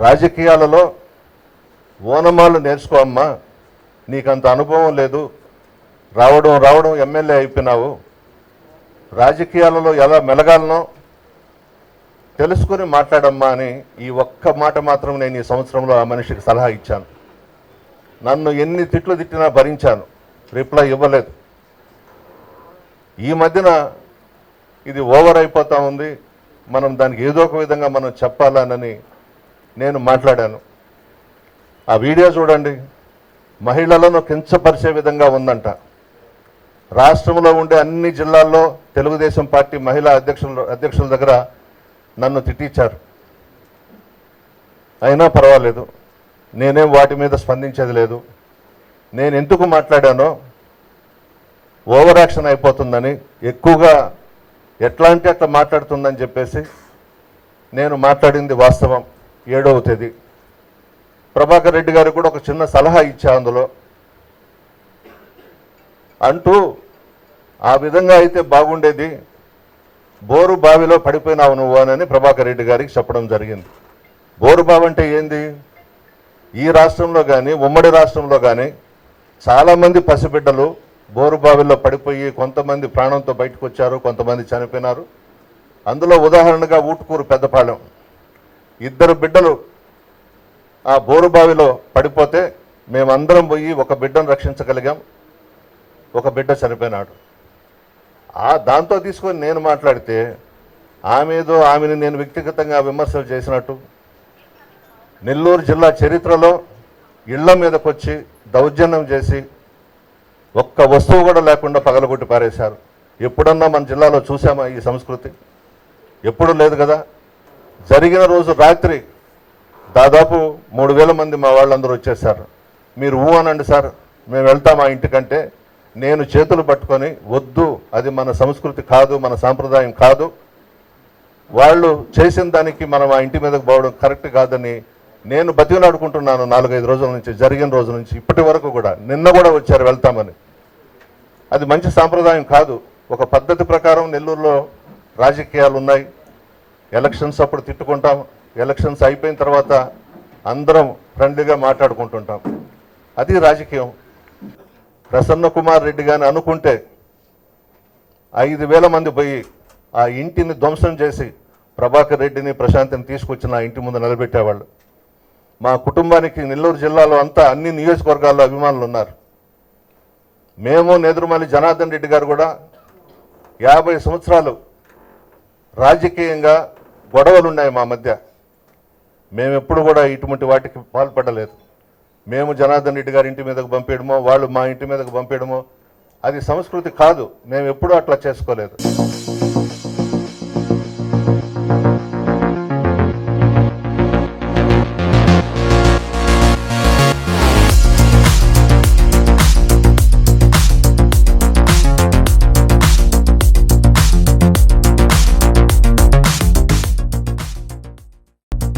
రాజకీయాలలో ఓనమాలు నేర్చుకో అమ్మా. నీకంత అనుభవం లేదు. రావడం రావడం ఎమ్మెల్యే అయిపోయినావు. రాజకీయాలలో ఎలా మెలగాలనో తెలుసుకుని మాట్లాడమ్మా అని ఈ ఒక్క మాట మాత్రం నేను ఈ సంవత్సరంలో ఆ మనిషికి సలహా ఇచ్చాను. నన్ను ఎన్ని తిట్లు తిట్టినా భరించాను. రిప్లై ఇవ్వలేదు. ఈ మధ్యన ఇది ఓవర్ అయిపోతూ ఉంది. మనం దానికి ఏదో ఒక విధంగా మనం చెప్పాలనని నేను మాట్లాడాను. ఆ వీడియో చూడండి. మహిళలను కించపరిచే విధంగా ఉందంట. రాష్ట్రంలో ఉండే అన్ని జిల్లాల్లో తెలుగుదేశం పార్టీ మహిళా అధ్యక్షుల అధ్యక్షుల దగ్గర నన్ను తిట్టించారు. అయినా పర్వాలేదు. నేనేం వాటి మీద స్పందించేది లేదు. నేను ఎందుకు మాట్లాడానో ఓవర్ యాక్షన్ అయిపోతుందని ఎక్కువగా ఎట్లాంటి అట్లా మాట్లాడుతుందని చెప్పేసి నేను మాట్లాడింది వాస్తవం. ఏడవ తేదీ. ప్రభాకర్ రెడ్డి గారు కూడా ఒక చిన్న సలహా ఇచ్చా అందులో. అంటూ ఆ విధంగా అయితే బాగుండేది. బోరు బావిలో పడిపోయినావు నువ్వు అని ప్రభాకర్ రెడ్డి గారికి చెప్పడం జరిగింది. బోరు బావి అంటే ఏంది? ఈ రాష్ట్రంలో కానీ ఉమ్మడి రాష్ట్రంలో కానీ చాలామంది పసిబిడ్డలు బోరు బావిలో పడిపోయి కొంతమంది ప్రాణంతో బయటకు వచ్చారు కొంతమంది చనిపోయినారు. అందులో ఉదాహరణగా ఊటుకూరు పెద్దపాలెం. ఇద్దరు బిడ్డలు ఆ బోరు బావిలో పడిపోతే మేమందరం పోయి ఒక బిడ్డను రక్షించగలిగాం. ఒక బిడ్డ చనిపోయినాడు. ఆ దాంతో తీసుకొని నేను మాట్లాడితే ఆమె ఏదో ఆమెను నేను వ్యక్తిగతంగా విమర్శలు చేసినట్టు నెల్లూరు జిల్లా చరిత్రలో ఇళ్ళ మీదకొచ్చి దౌర్జన్యం చేసి ఒక్క వస్తువు కూడా లేకుండా పగలగొట్టి పారేశారు. ఎప్పుడన్నా మన జిల్లాలో చూసామా ఈ సంస్కృతి? ఎప్పుడు లేదు కదా? జరిగిన రోజు రాత్రి దాదాపు మూడు వేల మంది మా వాళ్ళందరూ వచ్చేసారు మీరు ఊ అనండి సార్ మేము వెళ్తాం ఆ ఇంటికంటే. నేను చేతులు పట్టుకొని వద్దు అది మన సంస్కృతి కాదు మన సాంప్రదాయం కాదు. వాళ్ళు చేసిన దానికి మనం ఆ ఇంటి మీదకు పోవడం కరెక్ట్ కాదని నేను బతికినాడుకుంటున్నాను నాలుగైదు రోజుల నుంచి జరిగిన రోజు నుంచి ఇప్పటి వరకు కూడా. నిన్న కూడా వచ్చారు వెళ్తామని. అది మంచి సాంప్రదాయం కాదు. ఒక పద్ధతి ప్రకారం నెల్లూరులో రాజకీయాలు ఉన్నాయి ఎలక్షన్స్ అప్పుడు తిట్టుకుంటాం. ఎలక్షన్స్ అయిపోయిన తర్వాత అందరం ఫ్రెండ్లీగా మాట్లాడుకుంటుంటాం. అది రాజకీయం. ప్రసన్న కుమార్ రెడ్డి గాని అనుకుంటే ఐదు వేల మంది పోయి ఆ ఇంటిని ధ్వంసం చేసి ప్రభాకర్ రెడ్డిని ప్రశాంతిని తీసుకొచ్చిన ఇంటి ముందు నిలబెట్టేవాళ్ళు. మా కుటుంబానికి నెల్లూరు జిల్లాలో అంతా అన్ని నియోజకవర్గాల్లో అభిమానులు ఉన్నారు. మేము నేదురుమల్లి జనార్దన్ రెడ్డి గారు కూడా యాభై సంవత్సరాలు రాజకీయంగా గొడవలు ఉన్నాయి మా మధ్య. మేము ఎప్పుడు కూడా ఇటువంటి వాటికి పాల్పడలేదు. మేము జనార్దన్ రెడ్డి గారి ఇంటి మీదకు పంపేయడమో వాళ్ళు మా ఇంటి మీదకు పంపేయడమో అది సంస్కృతి కాదు. మేము ఎప్పుడూ అట్లా చేసుకోలేదు.